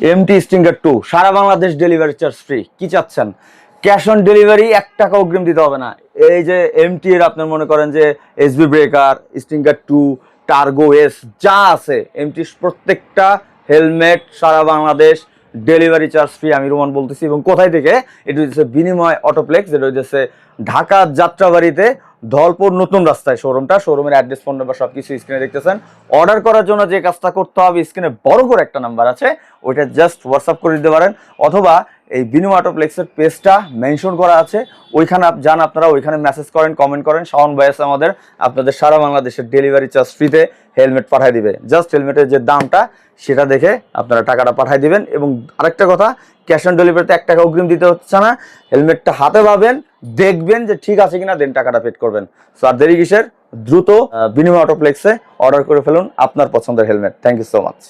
MT Stinger two সারা Bangladesh delivery charge free কি চাচ্ছেন? ক্যাশ অন ডেলিভারি এক টাকা অগ্রিম দিতে হবে না। এই যে এমটি এর আপনার মনে করেন যে SB breaker stinger two Targo S যা আছে এমটি প্রত্যেকটা হেলমেট সারা বাংলাদেশ ডেলিভারি চার্জ ফ্রি আমি রোমান বলতেছি। এবং কোথায় থেকে? এটা হচ্ছে বিনিময় অটোপ্লেক্স যেটা হচ্ছে ঢাকা যাত্রাবাড়িতে ধলপুর নতুন রাস্তায় শোরুমটা শোরুমের অ্যাড্রেস ফোন নাম্বার সবকিছু স্ক্রিনে দেখতেছেন। অর্ডার করার জন্য যে কাজটা করতে হবে স্ক্রিনে বড় করে একটা নাম্বার আছে। ওইটা জাস্ট হোয়াটসঅ্যাপ করে দিতে পারেন। অথবা এই বিনিময় অটোপ্লেক্সের পেজটা মেনশন করা আছে। ওইখানে যান আপনারা, ওইখানে মেসেজ করেন কমেন্ট করেন। শাওন বয়স আমাদের, আপনাদের সারা বাংলাদেশের ডেলিভারি চার্জ ফ্রিতে হেলমেট পাঠিয়ে দিবে। জাস্ট হেলমেটের যে দামটা, সেটা দেখে আপনারা টাকাটা পাঠিয়ে দিবেন। এবং আরেকটা কথা ক্যাশ অন ডেলিভারিতে এক টাকা অগ্রিম দিতে হচ্ছে না। হেলমেটটা হাতে পাবেন, দেখবেন যে ঠিক আছে কিনা দেন টাকাটা পেড করবেন। সো আর দেরি কিসের? দ্রুত বিনিময় অটোপ্লেক্সে অর্ডার করে ফেলুন আপনার পছন্দের helmet thank you so much